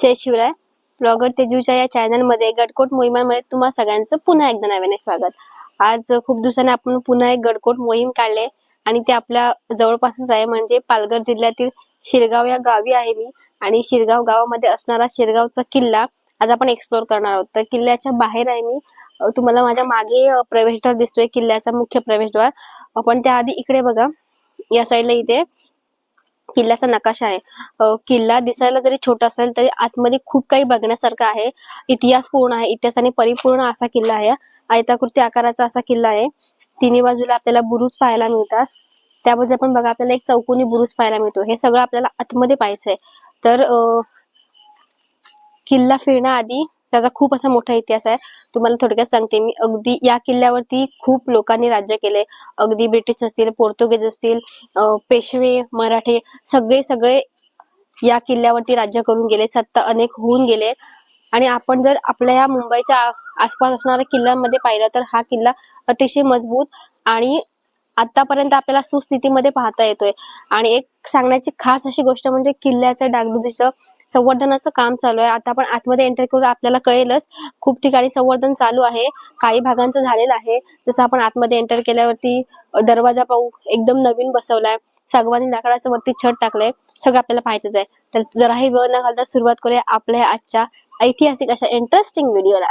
जय Shivray. Blogger तेजूच्या या चॅनलमध्ये गडकोट मोहिमांमध्ये तुम्हा सगळ्यांचं पुन्हा एकदा नव्याने स्वागत. आज खूप दिवसांनी आपण पुन्हा एक गडकोट मोहीम काढले आणि ते आपल्या जवळपासच आहे म्हणजे पालघर जिल्ह्यातील शिरगाव या गावी आहे मी. आणि शिरगाव गावामध्ये असणारा शिरगावचा किल्ला आज आपण एक्सप्लोर करणार आहोत. तर किल्ल्याच्या बाहेर आहे मी. तुम्हाला माझ्या मागे प्रवेशद्वार दिसतोय किल्ल्याचा मुख्य प्रवेशद्वार. आपण पण त्याआधी इकडे बघा. या साईडला इथे. किल्ल्याचा नकाशा आहे. किल्ला दिसायला जरी छोटा असेल तरी आतमध्ये खूप काही बघण्यासारखं आहे. इतिहास पूर्ण आहे. इतिहासाने परिपूर्ण असा किल्ला आहे. आयताकृती आकाराचा असा किल्ला आहे. तिन्ही बाजूला आपल्याला बुरुज पाहायला मिळतात. त्यामध्ये आपण पण बघा आपल्याला एक चौकोनी बुरुज पाहायला मिळतो. हे सगळं आपल्याला आतमध्ये पाहायचंय. तर अ, किल्ला फिरण्याआधी त्याचा खूप असा मोठा इतिहास आहे. तुम्हाला थोडक्यात सांगते मी अगदी या किल्ल्यावरती खूप लोकांनी राज्य केले अगदी ब्रिटिश असतील पोर्तुगीज असतील पेशवे मराठे सगळे सगळे या किल्ल्यावरती राज्य करून गेले. सत्ता अनेक होऊन गेले. आणि आपण जर आपल्या या मुंबईच्या आसपास असणाऱ्या किल्ल्यांमध्ये पाहिलं तर हा किल्ला अतिशय मजबूत आणि आतापर्यंत आपल्याला सुस्थितीमध्ये पाहता येतोय. आणि एक सांगण्याची खास अशी गोष्ट म्हणजे किल्ल्याचं डागडुजीचं संवर्धनाचं काम चालू आहे. आता आपण आतमध्ये एंटर करू आपल्याला कळेलच खूप ठिकाणी संवर्धन चालू आहे. काही भागांचं झालेलं आहे. जसं आपण आतमध्ये एंटर केल्यावरती दरवाजा पाहू एकदम नवीन बसवलाय. सागवानी लाकडाचं वरती छत टाकलंय. सगळं आपल्याला पाहायचंच आहे. तर जराही वेळ न घालता सुरुवात करूया आपल्या आजच्या ऐतिहासिक अशा इंटरेस्टिंग व्हिडिओला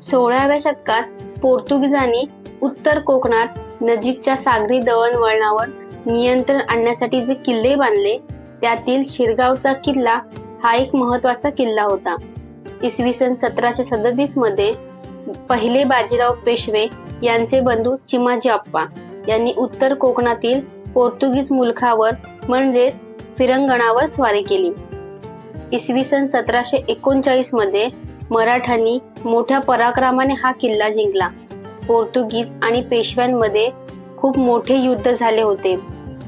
सोळाव्या शतकात पोर्तुगीजांनी उत्तर कोकणात नजीकच्या सागरी दळणवळणावर नियंत्रण आणण्यासाठी जे किल्ले बांधले त्यातील शिरगावचा किल्ला हा एक महत्त्वाचा किल्ला होता. इसवी सन सतराशे सदतीसमध्ये पहिले बाजीराव पेशवे यांचे बंधू चिमाजी अप्पा यांनी उत्तर कोकणातील पोर्तुगीज मुलखावर म्हणजेच फिरंगणावर स्वारी केली. इसवी सन सतराशे एकोणचाळीसमध्ये मराठ्यांनी मोठ्या पराक्रमाने हा किल्ला जिंकला. पोर्तुगीज आणि पेशव्यांमध्ये खूप मोठे युद्ध झाले होते.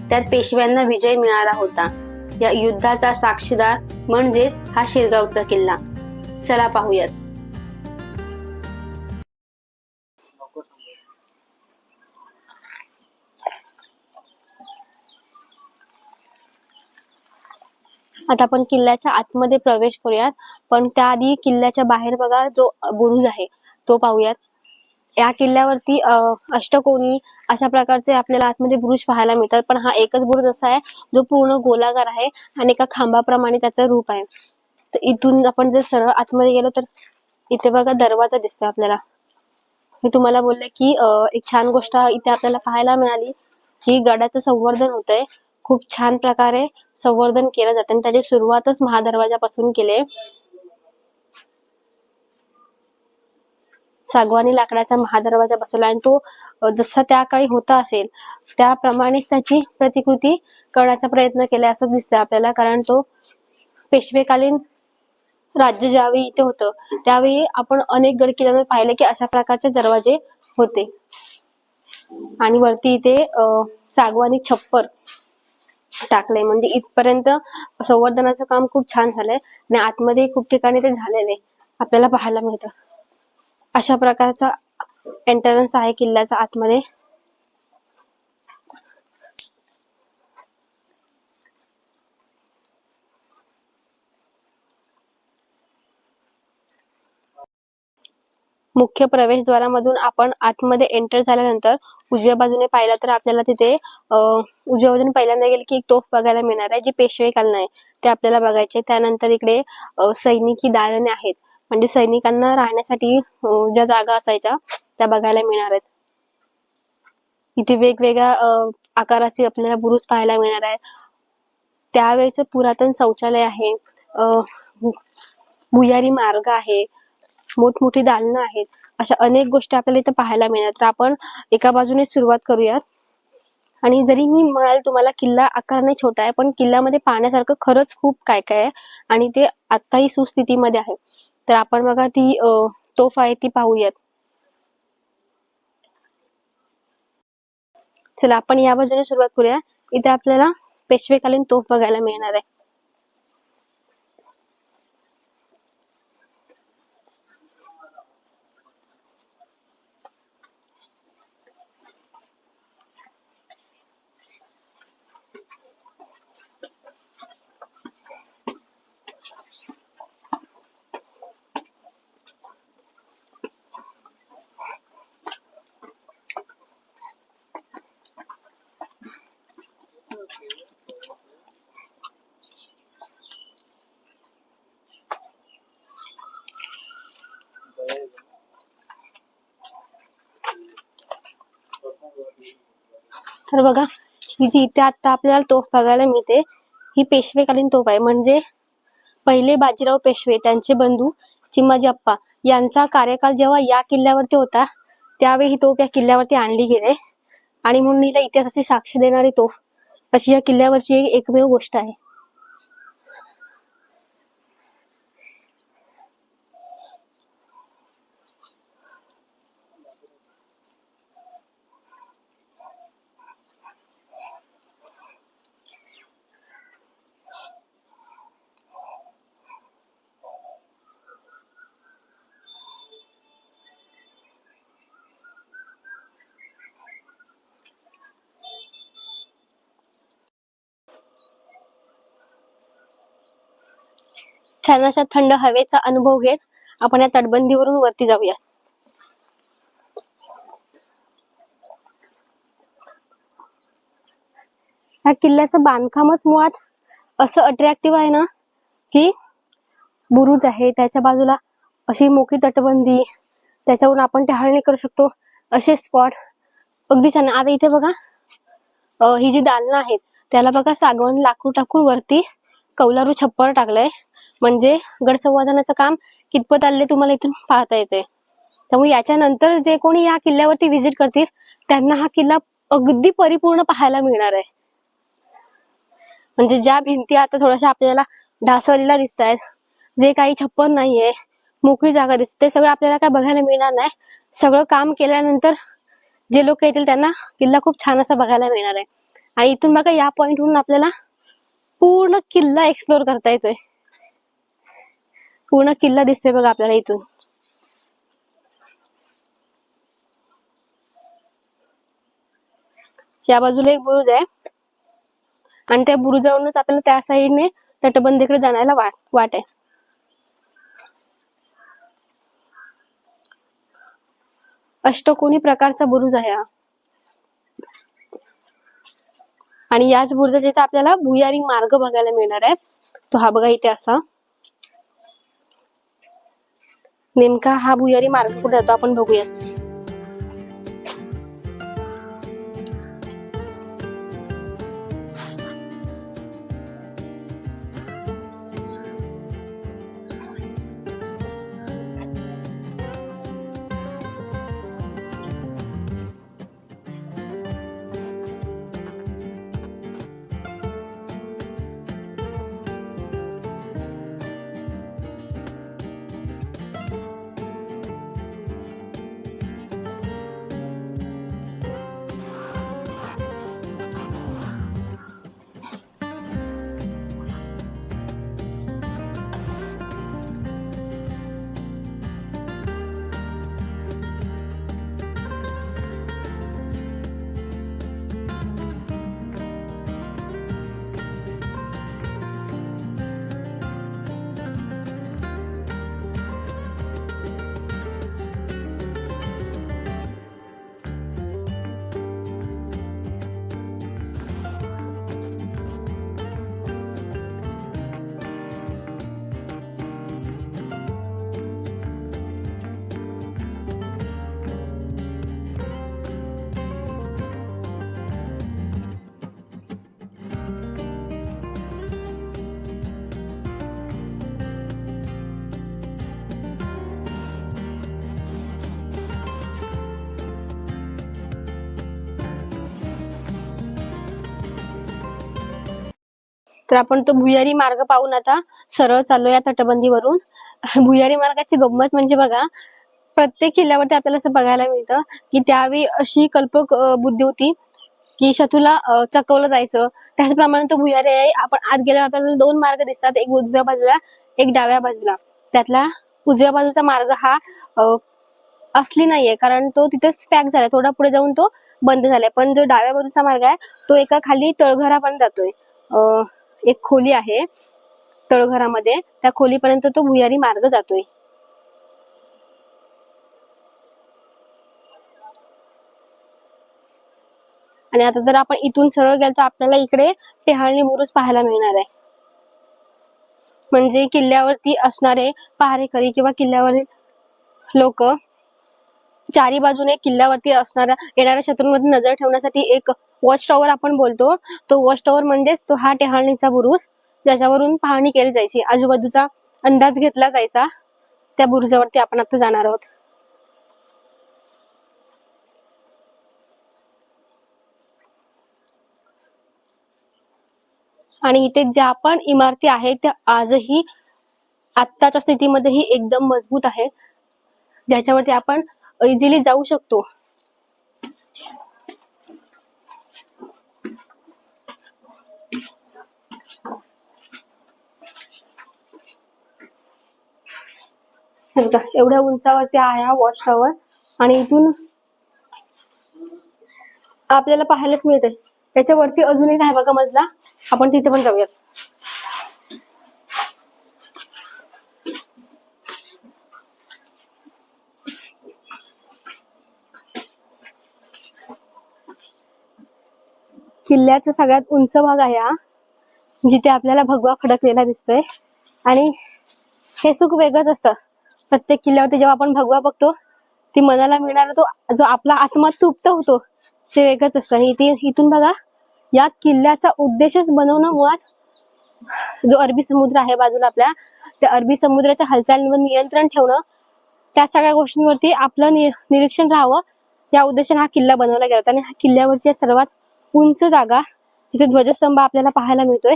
त्यात पेशव्यांना विजय मिळाला होता. या युद्धाचा साक्षीदार म्हणजेच हा शिरगावचा किल्ला. चला पाहूयात. आता आपण किल्ल्याच्या आतमध्ये प्रवेश करूयात. पण त्याआधी किल्ल्याच्या बाहेर बघा जो बुरुज आहे तो पाहूयात. या किल्ल्यावरती अष्टकोनी अशा प्रकारचे आपल्याला आतमध्ये बुरुज पाहायला मिळतात. पण हा एकच बुरुज असा आहे जो पूर्ण गोलाकार आहे आणि एका खांबाप्रमाणे त्याचं रूप आहे. तर इथून आपण जर सरळ आतमध्ये गेलो तर इथे बघा दरवाजा दिसतोय आपल्याला. मी तुम्हाला बोलले की एक छान गोष्ट इथे आपल्याला पाहायला मिळाली. की गडाचं संवर्धन होतंय. खूप छान प्रकारे संवर्धन केलं जातं. आणि त्याची सुरुवातच महादरवाजापासून केले सागवानी लाकडाचा महादरवाजा बसवला आणि तो जसा त्या काळी होता असेल त्याप्रमाणेच त्याची प्रतिकृती करण्याचा प्रयत्न केला असं दिसतं आपल्याला. कारण तो पेशवेकालीन राज्य ज्यावेळी इथे होतं त्यावेळी आपण अनेक गड किल्ल्यांवर पाहिले की अशा प्रकारचे दरवाजे होते. आणि वरती इथे अं सागवानी छप्पर टाकलंय. म्हणजे इथपर्यंत संवर्धनाचं काम खूप छान झालंय आणि आतमध्ये खूप ठिकाणी ते झालेलं आहे. आपल्याला पाहायला मिळतं. अशा प्रकारचा एंट्रन्स आहे किल्ल्याचा आतमध्ये. मुख्य प्रवेशद्वारामधून आपण आतमध्ये एंटर झाल्यानंतर उजव्या बाजूने पाहिलं तर आपल्याला तिथे अं, उजव्या बाजूने पहिल्यांदा गेले की एक तोफ बघायला मिळणार आहे जी पेशवे कालीन आहे ते आपल्याला बघायचे. त्यानंतर इकडे सैनिकी दालने आहेत. म्हणजे सैनिकांना राहण्यासाठी ज्या जागा असायच्या त्या बघायला मिळणार आहेत. इथे वेगवेगळ्या आकाराचे आपल्याला बुरुज पाहायला मिळणार आहे त्यावेळेचं पुरातन शौचालय आहे. अं, भुयारी मार्ग आहे. मोठमोठी दालनं आहेत. अशा अनेक गोष्टी आपल्याला इथे पाहायला मिळणार तर आपण एका बाजूने सुरुवात करूयात. आणि जरी मी म्हणाल तुम्हाला किल्ला आकाराने छोटा आहे पण किल्ल्यामध्ये पाहण्यासारखं खरंच खूप काय काय आहे. आणि ते आताही सुस्थितीमध्ये आहे. तर आपण बघा ती तोफ आहे ती पाहूयात. चला आपण या बाजूने सुरुवात करूया. इथे आपल्याला पेशवेकालीन तोफ बघायला मिळणार आहे. तर बघा ही जी इथे आता आपल्याला तोफ बघायला मिळते ही पेशवेकालीन तोफ आहे. म्हणजे पहिले बाजीराव पेशवे त्यांचे बंधू चिम्माजी अप्पा यांचा कार्यकाल जेव्हा या किल्ल्यावरती होता त्यावेळी ही तोफ या किल्ल्यावरती आणली गेले. आणि म्हणून हिला इतिहासाची साक्ष देणारी तोफ अशी या किल्ल्यावरची एकमेव गोष्ट आहे. छान अशा थंड हवेचा अनुभव घेत आपण या तटबंदीवरून वरती जाऊया ह्या किल्ल्याचं बांधकामच मुळात असं अट्रॅक्टिव्ह आहे ना की बुरुज आहे त्याच्या बाजूला अशी मोकळी तटबंदी त्याच्यावरून आपण टहाळणी करू शकतो असे स्पॉट अगदी छान. आता इथे बघा ही जी दालनं आहेत त्याला बघा सागवण लाकूड टाकून वरती कौलारू छप्पर टाकलंय. म्हणजे गडसंवर्धनाचं काम कितपत आले तुम्हाला इथून पाहता येते त्यामुळे याच्यानंतर जे कोणी या किल्ल्यावरती व्हिजिट करतील त्यांना हा किल्ला अगदी परिपूर्ण पाहायला मिळणार आहे. म्हणजे ज्या भिंती आता थोड्याशा आपल्याला ढासळलेल्या दिसत आहेत जे काही छप्पर नाहीये मोकळी जागा दिसते ते सगळं आपल्याला काय बघायला मिळणार नाही. सगळं काम केल्यानंतर जे लोक येतील त्यांना किल्ला खूप छान असा बघायला मिळणार आहे. आणि इथून बघा या पॉइंटवरून आपल्याला पूर्ण किल्ला एक्सप्लोर करता येतोय. पूर्ण किल्ला दिसतोय बघा आपल्याला इथून. या बाजूला एक बुरुज आहे. आणि त्या बुरुजावरूनच आपल्याला त्या साईडने तटबंदीकडे जाण्याला वाट वाट आहे. अष्टकोनी प्रकारचा बुरुज आहे हा. आणि याच बुरुजाच्या इथे आपल्याला भुयारी मार्ग बघायला मिळणार आहे. तो हा बघा इथे असा. नेमका हा भुयारी मार्ग कुठे जातो आपण बघूयात. तर आपण तो भुयारी मार्ग पाहून आता सरळ चाललो या तटबंदीवरून. भुयारी मार्गाची गंमत म्हणजे बघा प्रत्येक किल्ल्यावरती आपल्याला असं बघायला मिळतं की त्यावेळी अशी कल्पक बुद्धी होती की शत्रूला चकवलं जायचं. त्याचप्रमाणे तो भुयारी आहे आपण आत गेल्यावर आपल्याला दोन मार्ग दिसतात एक उजव्या बाजूला एक डाव्या बाजूला. त्यातला उजव्या बाजूचा मार्ग हा असली नाहीये कारण तो तिथेच पॅक झालाय थोडा पुढे जाऊन तो बंद झालाय. पण जो डाव्या बाजूचा मार्ग आहे तो एका खाली तळघरापर्यंत जातोय. अं, एक खोली आहे तळघरामध्ये. त्या खोलीपर्यंत तो भुयारी मार्ग जातोय. आणि आता जर आपण इथून सरळ गेलो तर आपल्याला इकडे टेहाळणी बुरुज पाहायला मिळणार आहे. म्हणजे किल्ल्यावरती असणारे पहारेकरी किंवा किल्ल्यावरील लोक चारी बाजूने किल्ल्यावरती असणाऱ्या येणाऱ्या शत्रूंमध्ये नजर ठेवण्यासाठी एक वॉच टॉवर आपण बोलतो. तो वॉच टॉवर म्हणजेच तो हा टेहाळणीचा बुरुज ज्याच्यावरून पाहणी केली जायची. आजूबाजूचा अंदाज घेतला जायचा. त्या बुरुजावरती आपण आता जाणार आहोत. आणि इथे ज्या पण इमारती आहेत त्या आजही आत्ताच्या स्थितीमध्येही एकदम मजबूत आहेत. ज्याच्यावरती आपण इझिली जाऊ शकतो. हे बघा, एवढ्या उंचावरती आहे हा वॉच टॉवर आणि इथून आपल्याला पाहायलाच मिळते त्याच्यावरती अजून एक आहे बघा मजला. आपण तिथे पण जाऊयात. किल्ल्याचा सगळ्यात उंच भाग आहे हा जिथे आपल्याला भगवा खडकलेला दिसतोय. आणि हे सुख वेगळंच असतं. प्रत्येक किल्ल्यावरती जेव्हा आपण भगवा बघतो ती मनाला मिळणारा तो जो आपला आत्मा तृप्त होतो ते वेगळंच असतं. आणि इथे इथून बघा या किल्ल्याचा उद्देशच बनवणं मुळात जो अरबी समुद्र आहे बाजूला आपल्या त्या अरबी समुद्राच्या हालचालींवर नियंत्रण ठेवणं त्या सगळ्या गोष्टींवरती आपलं नि- निरीक्षण राहावं या उद्देशाने हा किल्ला बनवला गेला होता. आणि हा किल्ल्यावरची सर्वात उंच जागा जिथे ध्वजस्तंभ आपल्याला पाहायला मिळतोय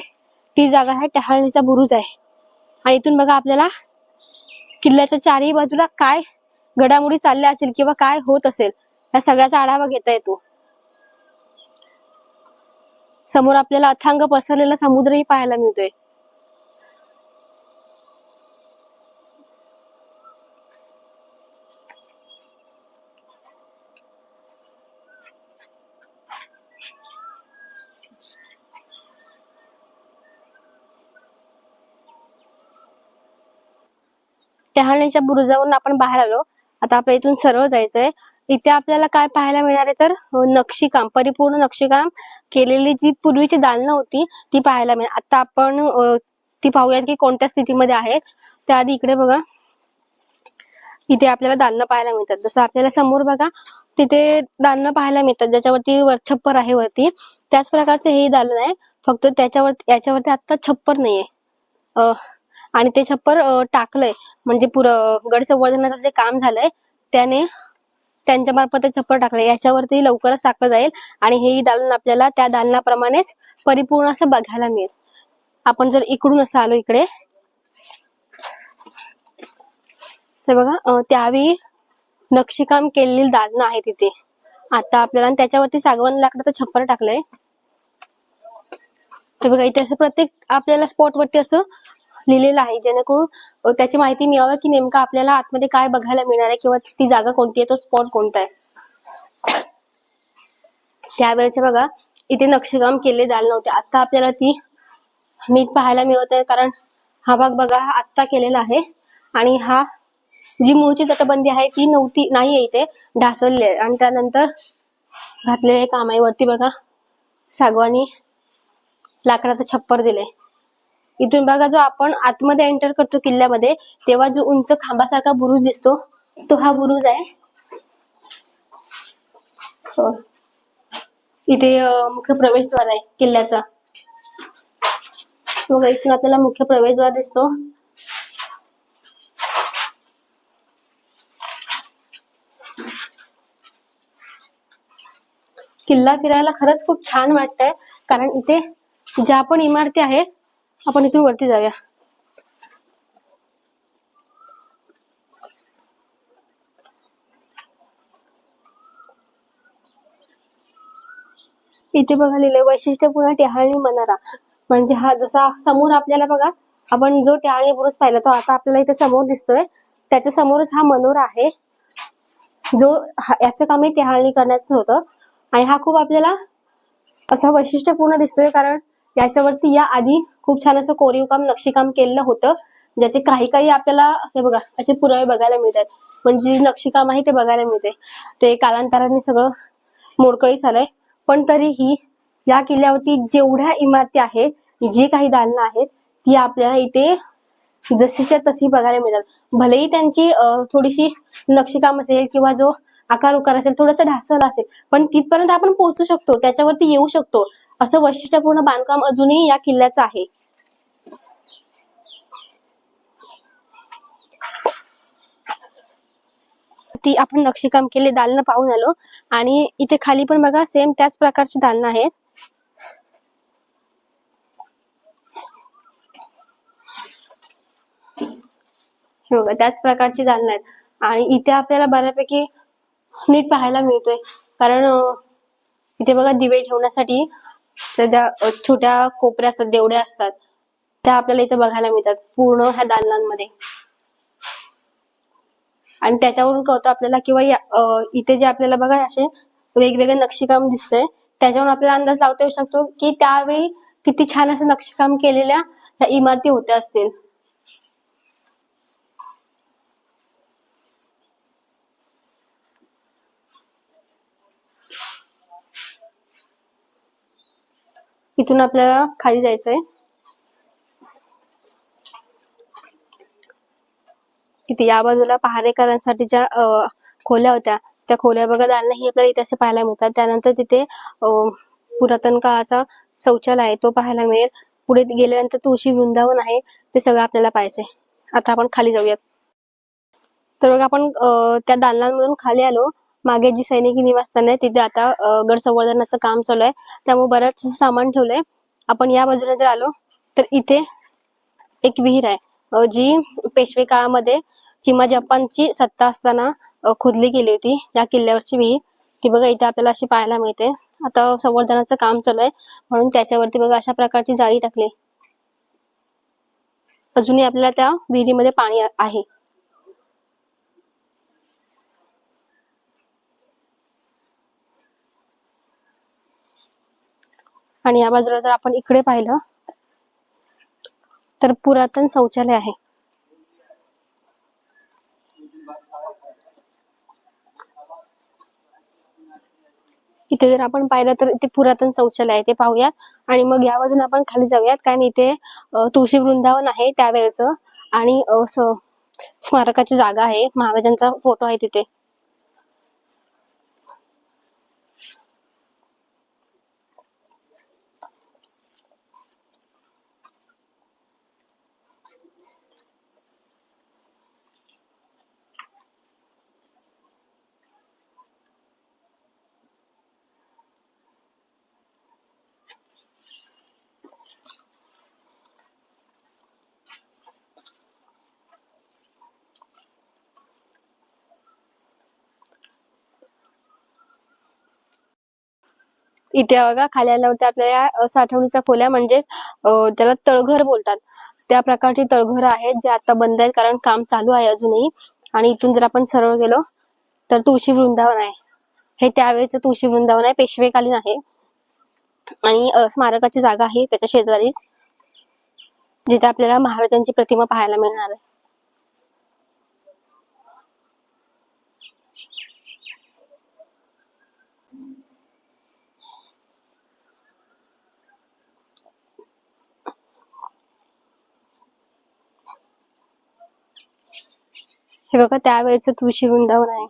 ती जागा आहे टहाळणीचा बुरुज आहे. आणि इथून बघा आपल्याला किल्ल्याच्या चारही बाजूला काय घडामोडी चालल्या असेल किंवा काय होत असेल या सगळ्याचा आढावा घेता येतो. समोर आपल्याला अथांग पसरलेला समुद्रही पाहायला मिळतोय. टहाळणीच्या बुरुजावरून आपण बाहेर आलो. आता आपल्या इथून सरळ जायचंय. इथे आपल्याला काय पाहायला मिळणार आहे तर नक्षीकाम परिपूर्ण नक्षीकाम केलेली जी पूर्वीची दालनं होती ती पाहायला मिळेल. आता आपण ती पाहूयात की कोणत्या स्थितीमध्ये आहेत. त्याआधी इकडे बघा. इथे आपल्याला दालनं पाहायला मिळतात. जसं आपल्याला समोर बघा तिथे दालनं पाहायला मिळतात. ज्याच्यावरती वर छप्पर आहे वरती. त्याच प्रकारचं हे दालन आहे. फक्त त्याच्यावर याच्यावरती आता छप्पर नाहीये. अं, आणि ते छप्पर टाकलंय. म्हणजे पुरं गड संवर्धनाचं जे काम झालंय त्याने त्यांच्या मार्फत छप्पर टाकलंय. याच्यावरती लवकरच टाकलं जाईल आणि हे दालन आपल्याला त्या दालनाप्रमाणेच परिपूर्ण असं बघायला मिळेल. आपण जर इकडून असं आलो इकडे तर बघा त्यावेळी नक्षीकाम केलेली दालनं आहे तिथे आता आपल्याला त्याच्यावरती सागवान लाकडाचं छप्पर टाकलंय. हे बघा इथे असं प्रत्येक आपल्याला स्पॉट वरती असं लिहिलेलं आहे जेणेकरून त्याची माहिती मिळावी की नेमकं आपल्याला आतमध्ये काय बघायला मिळणार आहे किंवा ती जागा कोणती आहे तो स्पॉट कोणता आहे. त्यावेळेचे बघा इथे नक्षीकाम केले जायला नव्हते. आता आपल्याला ती नीट पाहायला मिळत आहे कारण हा भाग बघा हा आत्ता केलेला आहे. आणि हा जी मूळची तटबंदी आहे ती नव्हती नाही आहे इथे ढासळली आहे. आणि त्यानंतर घातलेले काम आहे वरती बघा सागवानी लाकडाचं छप्पर दिले. इथून बघा जो आपण आतमध्ये एंटर करतो किल्ल्यामध्ये तेव्हा जो उंच खांबासारखा बुरुज दिसतो तो हा बुरुज आहे. हो. इथे मुख्य प्रवेशद्वार आहे किल्ल्याचा. हो बघा इथून आपल्याला मुख्य प्रवेशद्वार दिसतो. किल्ला फिरायला खरंच खूप छान वाटतंय कारण इथे ज्या पण इमारती आहेत आपण इथून वरती जाऊया. इथे बघा लिहिलंय वैशिष्ट्यपूर्ण टेहाळणी मनारा. म्हणजे हा जसा समोर आपल्याला बघा आपण जो टेहाळणी बुरुज पाहिला तो आता आपल्याला इथे समोर दिसतोय. त्याच्या समोरच हा मनोरा आहे. जो याचं काम हे टेहाळणी करण्याचं होतं. आणि हा खूप आपल्याला असा वैशिष्ट्यपूर्ण दिसतोय कारण याच्यावरती या आधी खूप छान असं कोरीव काम नक्षीकाम केलेलं होतं. ज्याचे काही काही आपल्याला हे बघा असे पुरावे बघायला मिळतात. म्हणजे जी नक्षीकाम आहे ते बघायला मिळते. ते कालांतराने सगळं मोडकळी झालंय. पण तरीही या किल्ल्यावरती जेवढ्या इमारती आहेत जी काही दालनं आहेत ती आपल्याला इथे जशीच्या तशी बघायला मिळतात. भलेही त्यांची थोडीशी नक्षीकाम असेल किंवा जो आकार उकार असेल थोडंसं ढासळलं असेल पण तिथपर्यंत आपण पोहोचू शकतो त्याच्यावरती येऊ शकतो. असं वैशिष्ट्यपूर्ण बांधकाम अजूनही या किल्ल्याचं आहे. ती आपण नक्षीकाम केले दालनं पाहून आलो. आणि इथे खाली पण बघा सेम त्याच प्रकारची दालनं आहेत. बघा त्याच प्रकारची दालनं आहेत. आणि इथे आपल्याला बऱ्यापैकी नीट पाहायला मिळतोय. कारण इथे बघा दिवे ठेवण्यासाठी ज्या छोट्या कोपऱ्या असतात देवड्या असतात त्या आपल्याला इथे बघायला मिळतात. पूर्ण ह्या दालनांमध्ये आणि त्याच्यावरून कळतं आपल्याला किंवा इथे जे आपल्याला बघा असे वेगवेगळे नक्षीकाम दिसतंय त्याच्यावरून आपल्याला अंदाज लावता येऊ शकतो की त्यावेळी किती छान असं नक्षीकाम केलेल्या ह्या इमारती होत्या असतील. इथून आपल्याला खाली जायचंय. इथे या बाजूला पहारेकरांसाठी ज्या खोल्या होत्या. त्या खोल्या बघत दालनं ही आपल्याला इथे असे पाहायला मिळतात. त्यानंतर तिथे पुरातन काळाचा शौचालय आहे तो पाहायला मिळेल. पुढे गेल्यानंतर तुळशी वृंदावन आहे ते सगळं आपल्याला पाहायचंय. आता आपण खाली जाऊयात. तर बघा आपण त्या दालनांमधून खाली आलो. मागे जी सैनिकी निवासस्थान आहे तिथे आता गड संवर्धनाचं काम चालू आहे. त्यामुळे बरंच सामान ठेवलंय. आपण या बाजूने जर आलो तर इथे एक विहीर आहे जी पेशवे काळामध्ये किंवा जपानची सत्ता असताना खोदली गेली होती या किल्ल्यावरची विहीर. ती बघा इथे आपल्याला अशी पाहायला मिळते. आता संवर्धनाचं काम चालू आहे म्हणून त्याच्यावरती बघा अशा प्रकारची जाळी टाकली. अजूनही आपल्याला त्या विहिरीमध्ये पाणी आहे. आणि या बाजूला जर आपण इकडे पाहिलं तर पुरातन शौचालय आहे. इथे जर आपण पाहिलं तर इथे पुरातन शौचालय आहे ते पाहूयात. आणि मग या बाजून आपण खाली जाऊयात कारण इथे तुळशी वृंदावन आहे त्यावेळेचं. आणि स्मारकाची जागा आहे. महाराजांचा फोटो आहे तिथे. इथे बघा खाली आल्यावरती आपल्याला साठवणीच्या खोल्या म्हणजेच त्याला तळघर बोलतात. त्या प्रकारची तळघर आहेत जे आता बंद आहेत कारण काम चालू आहे अजूनही. आणि इथून जर आपण सरळ गेलो तर तुळशी वृंदावन आहे. हे त्यावेळेच तुळशी वृंदावन आहे पेशवेकालीन आहे. आणि स्मारकाची जागा आहे त्याच्या शेजारीच जिथे आपल्याला महाराजांची प्रतिमा पाहायला मिळणार आहे. हे बघा त्यावेळेच तुळशी वृंदावन आहे.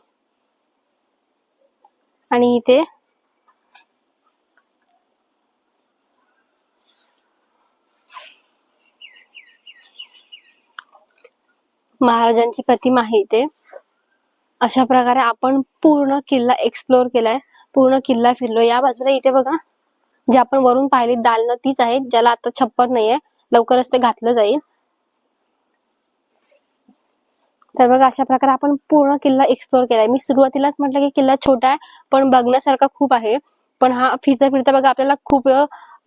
आणि इथे महाराजांची प्रतिमा आहे इथे. अशा प्रकारे आपण पूर्ण किल्ला एक्सप्लोर केलाय. पूर्ण किल्ला फिरलो या बाजूला इथे बघा जे आपण वरून पाहिली दालनं तीच आहे ज्याला आता छप्पर नाहीये. लवकरच ते घातलं जाईल. तर बघा अशा प्रकारे आपण पूर्ण किल्ला एक्सप्लोर केलाय. मी सुरुवातीलाच म्हटलं की किल्ला छोटा आहे पण बघण्यासारखा खूप आहे. पण हा फिरता फिरता बघा आपल्याला खूप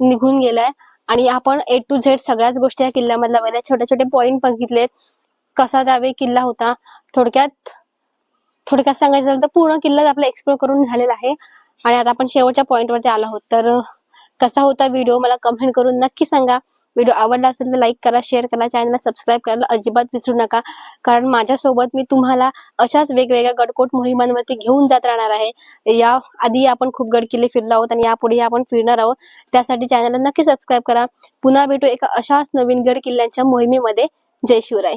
निघून गेलाय. आणि आपण ए टू झेड सगळ्याच गोष्टी या किल्ल्यामधल्या बघितल्या छोटे छोटे पॉईंट बघितलेत. कसा त्यावेळी किल्ला होता? थोडक्यात थोडक्यात सांगायचं झालं तर पूर्ण किल्ला आपला एक्सप्लोर करून झालेला आहे. आणि आता आपण शेवटच्या पॉईंटवरती वरती आलो आहोत. तर कसा होता व्हिडिओ मला कमेंट करून नक्की सांगा. व्हिडिओ आवडला असेल तर लाईक करा शेअर करा चॅनलला सबस्क्राईब करायला अजिबात विसरू नका. कारण माझ्यासोबत मी तुम्हाला अशाच वेगवेगळ्या गडकोट मोहिमांवरती घेऊन जात राहणार आहे. या आधी आपण खूप गड किल्ले फिरलो आहोत आणि यापुढे आपण फिरणार आहोत. त्यासाठी चॅनलला नक्की सबस्क्राईब करा. पुन्हा भेटू एका अशाच नवीन गड किल्ल्यांच्या मोहिमेमध्ये. जय शिवराय.